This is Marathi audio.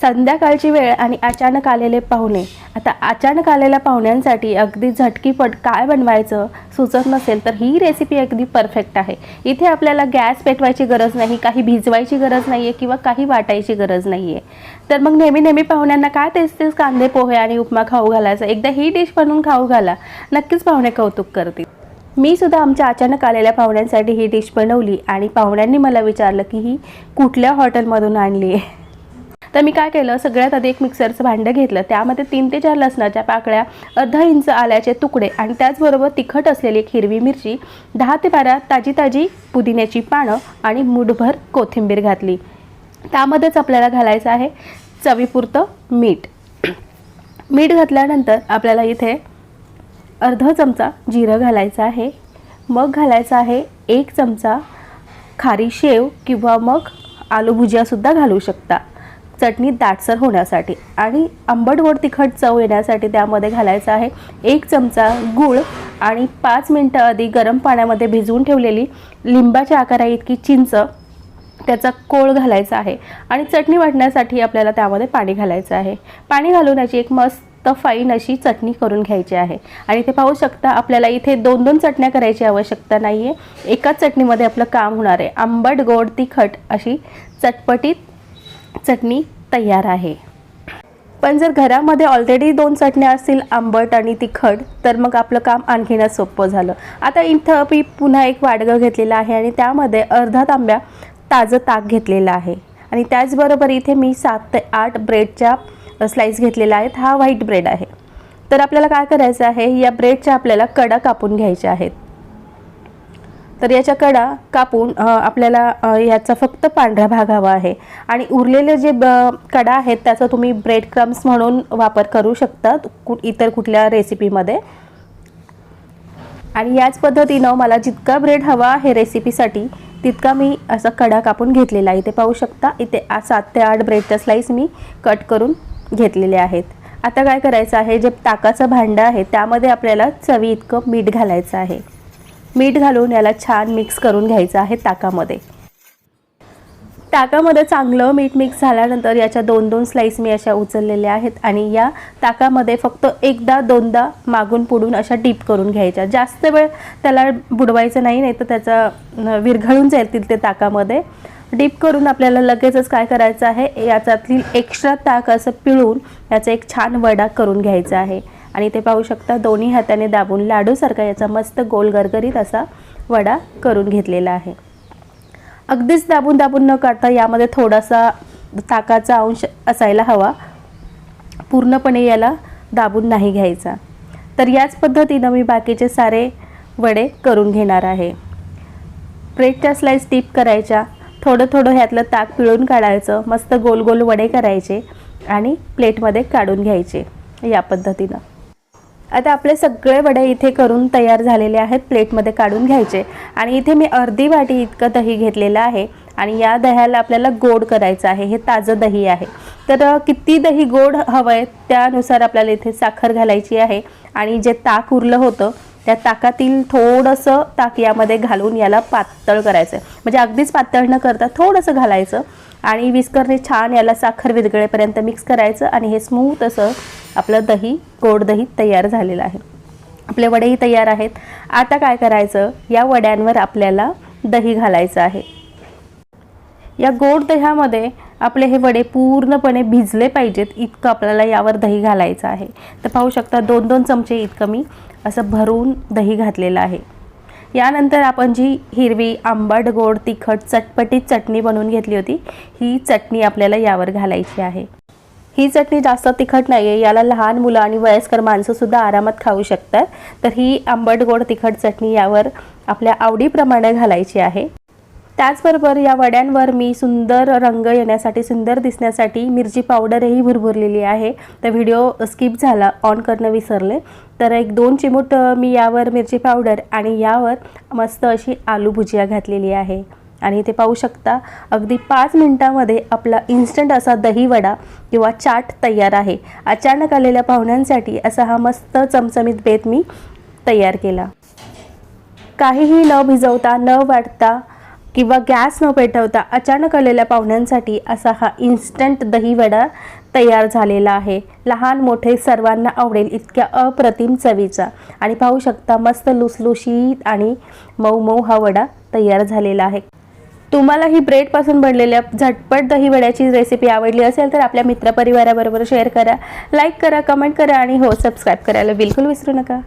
संध्याकाळची वेळ आणि अचानक आलेले पाहुणे. आता अचानक आलेल्या पाहुण्यांसाठी अगदी झटकीपट काय बनवायचं सुचत नसेल तर ही रेसिपी अगदी परफेक्ट आहे. इथे आपल्याला गॅस पेटवायची गरज नाही काही भिजवायची गरज नाही आहे किंवा काही वाटायची गरज नाही आहे तर मग नेहमी नेहमी पाहुण्यांना काय तेच तेच कांदे पोहे आणि उपमा खाऊ घालायचं? एकदा ही डिश बनवून खाऊ घाला. नक्कीच पाहुणे कौतुक करतील. मी सुद्धा आमच्या अचानक आलेल्या पाहुण्यांसाठी ही डिश बनवली आणि पाहुण्यांनी मला विचारलं की ही कुठल्या हॉटेलमधून आणली आहे तर मी काय केलं सगळ्यात आधी एक मिक्सरचं भांडं घेतलं. त्यामध्ये तीन ते चार लसणाच्या पाकळ्या अर्धा इंच आल्याचे तुकडे आणि त्याचबरोबर तिखट असलेली एक हिरवी मिरची दहा ते बारा ताजी ताजी पुदिन्याची पानं आणि मुठभर कोथिंबीर घातली. त्यामध्येच आपल्याला घालायचं आहे चवीपुरतं मीठ. मीठ घातल्यानंतर आपल्याला इथे अर्धा चमचा जिरं घालायचं आहे. मग घालायचं आहे एक चमचा खारी शेव किंवा मग आलू भुजियासुद्धा घालू शकता. चटणी दाटसर होण्यासाठी आणि आंबट गोड तिखट चव येण्यासाठी त्यामध्ये घालायचं आहे एक चमचा गूळ आणि पाच मिनटं आधी गरम पाण्यामध्ये भिजवून ठेवलेली लिंबाच्या आकारा इतकी चिंच त्याचा कोळ घालायचा आहे आणि चटणी वाटण्यासाठी आपल्याला त्यामध्ये पाणी घालायचं आहे. पाणी घालून याची एक मस्त फाईन अशी चटणी करून घ्यायची आहे. आणि ते पाहू शकता आपल्याला इथे दोन दोन चटण्या करायची आवश्यकता नाही आहे एकाच चटणीमध्ये आपलं काम होणार आहे. आंबट गोड तिखट अशी चटपटीत चटणी तयार आहे. पण जर घरामध्ये ऑलरेडी दोन चटण्या असतील आंबट आणि तिखट तर मग आपलं काम आणखीनच सोपं झालं. आता इथं मी पुन्हा एक वाडगं घेतलेलं आहे आणि त्यामध्ये अर्धा तांब्या ताजं ताक घेतलेलं आहे. आणि त्याचबरोबर इथे मी सात ते आठ ब्रेडच्या स्लाईस घेतलेल्या आहेत. हा व्हाईट ब्रेड आहे. तर आपल्याला काय करायचं आहे? या ब्रेडच्या आपल्याला कडा कापून घ्यायच्या आहेत. तर याच्या कडा कापून आपल्याला याचा फक्त पांढरा भाग हवा आहे. आणि उरलेले जे ब- कडा आहेत त्याचा तुम्ही ब्रेड क्रम्स म्हणून वापर करू शकता कु इतर कुठल्या रेसिपीमध्ये आणि याच पद्धतीनं मला जितका ब्रेड हवा आहे रेसिपीसाठी तितका मी असा कडा कापून घेतलेला आहे. इथे पाहू शकता इथे सात ते आठ ब्रेडच्या स्लाईस मी कट करून घेतलेले आहेत. आता काय करायचं आहे जे ताकाचं भांडं आहे त्यामध्ये आपल्याला चवी इतकं मीठ घालायचं आहे. मीठ घालून याला छान मिक्स करून घ्यायचं आहे ताकामध्ये. ताकामध्ये चांगलं मीठ मिक्स झाल्यानंतर याच्या दोन दोन स्लाईस मी अशा उचललेल्या आहेत आणि या ताकामध्ये फक्त एकदा दोनदा मागून पुढून अशा डीप करून घ्यायच्या. जास्त वेळ त्याला बुडवायचं नाही नाही तर त्याचा विरघळून जातील ते ताकामध्ये. डीप करून आपल्याला लगेचच काय करायचं आहे? याच्यातील एक्स्ट्रा ताक असं पिळून याचा एक छान वडा करून घ्यायचा आहे. आणि ते पाहू शकता दोन्ही हाताने दाबून लाडूसारखा याचा मस्त गोल गरगरीत असा वडा करून घेतलेला आहे. अगदीच दाबून दाबून न काढता यामध्ये थोडासा ताकाचा अंश असायला हवा. पूर्णपणे याला दाबून नाही घ्यायचा. तर याच पद्धतीनं मी बाकीचे सारे वडे करून घेणार आहे. ब्रेडच्या स्लाईस डीप करायच्या. थोडं थोडं ह्यातलं ताक पिळून काढायचं. मस्त गोल गोल वडे करायचे आणि प्लेटमध्ये काढून घ्यायचे या पद्धतीनं. आता आपले सगळे वडे इथे करून तयार झालेले आहेत प्लेटमध्ये काढून घ्यायचे. आणि इथे मी अर्धी वाटी इतकं दही घेतलेलं आहे. आणि या दह्याला आपल्याला गोड करायचं आहे. हे ताजं दही आहे. तर किती दही गोड हवं आहे त्यानुसार आपल्याला इथे साखर घालायची आहे. आणि जे ताक उरलं होतं त्या ताकातील थोडंसं ताक यामध्ये घालून याला पातळ करायचं आहे म्हणजे अगदीच पातळ न करता थोडंसं घालायचं. आणि विस्करने छान याला साखर विरगळेपर्यंत मिक्स करायचं आणि हे स्मूथ असं आपलं दही गोड दही तयार झालेलं आहे. आपले वडेही तयार आहेत. आता काय करायचं? या वड्यांवर आपल्याला दही घालायचं आहे. या गोड दह्यामध्ये आपले हे वडे पूर्णपणे भिजले पाहिजेत. इतकं आपल्याला यावर दही घालायचं आहे. तर पाहू शकता दोन दोन चमचे इतकं मी असं भरून दही घातलेलं आहे. यानंतर आपण जी हिरवी आंबट गोड तिखट चटपटीत चटणी बनवून घेतली होती ही चटणी आपल्याला यावर घालायची आहे. ही चटणी जास्त तिखट नाही आहे याला लहान मुलं आणि वयस्कर माणसंसुद्धा आरामात खाऊ शकतात. तर ही आंबट गोड तिखट चटणी यावर आपल्या आवडीप्रमाणे घालायची आहे. त्याचबरोबर या वड्यांवर मी सुंदर रंग येण्यासाठी सुंदर दिसण्यासाठी मिरची पावडरही भुरभुरलेली आहे. तर व्हिडिओ स्किप झाला ऑन करणं विसरले. तर एक दोन चिमूट मी यावर मिरची पावडर आणि यावर मस्त अशी आलू भुजिया घातलेली आहे. आणि ते पाहू शकता अगदी पाच मिनटामध्ये आपला इन्स्टंट असा दही वडा किंवा चाट तयार आहे. अचानक आलेल्या पाहुण्यांसाठी असा हा मस्त चमचमीत बेत मी तयार केला. काहीही न भिजवता न वाटता किंवा गॅस न पेटवता अचानक आलेल्या पाहुण्यांसाठी असा हा इन्स्टंट दहीवडा तयार झालेला आहे. लहान मोठे सर्वांना आवडेल इतक्या अप्रतिम चवीचा. आणि पाहू शकता मस्त लुसलुशीत आणि मऊ मऊ हा वडा तयार झालेला आहे. तुम्हाला ही ब्रेडपासून बनलेल्या झटपट दहीवड्याची रेसिपी आवडली असेल तर आपल्या मित्रपरिवाराबरोबर शेअर करा लाईक करा कमेंट करा आणि हो सबस्क्राईब करायला बिलकुल विसरू नका.